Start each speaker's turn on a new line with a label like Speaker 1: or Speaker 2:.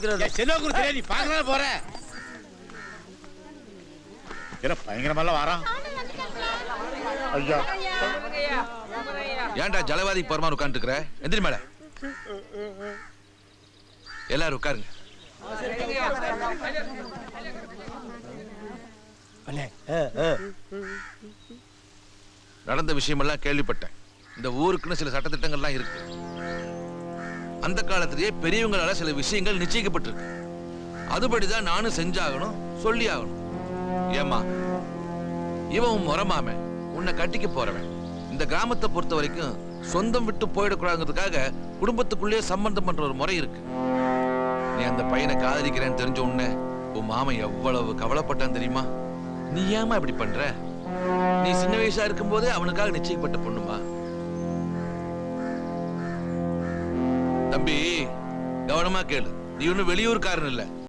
Speaker 1: செல்வகுரு தெரியாது நீ பார்க்கலாம் போற. என்ன பயங்கரமெல்லாம் வரான் ஐயா.
Speaker 2: ஏன்டா ஜலவாதி பரமா உட்காந்துருக்குற எந்திரி மேல. எல்லாரும் உட்காருங்க. நடந்த விஷயமெல்லாம் கேள்விப்பட்டேன். இந்த ஊருக்குன்னு சில சட்டத்திட்டங்கள்லாம் இருக்கு. அந்த காலத்திலேயே பெரியவங்களால சில விஷயங்கள் நிச்சயிக்கப்பட்டிருக்கு. அதுபடிதான் நானும் செஞ்சாகணும் சொல்லி ஆகணும் ஏமா இவன் உன் முறமாம உன்னை கட்டிக்க போறவன். இந்த கிராமத்தை பொறுத்த வரைக்கும் சொந்தம் விட்டு போயிடக்கூடாதுங்கிறதுக்காக குடும்பத்துக்குள்ளேயே சம்பந்தம் பண்ற ஒரு முறை இருக்கு. நீ அந்த பையனை காதலிக்கிறேன்னு தெரிஞ்ச உடனே உன் மாமன் எவ்வளவு கவலைப்பட்டான் தெரியுமா? நீ ஏமா இப்படி பண்ற? நீ சின்ன வயசா இருக்கும் போதே அவனுக்காக நிச்சயப்பட்ட பொண்ணுமா? தம்பி கவனமா கேளு. நீ ஒன்னும் வெளியூர்காரன் இல்லை.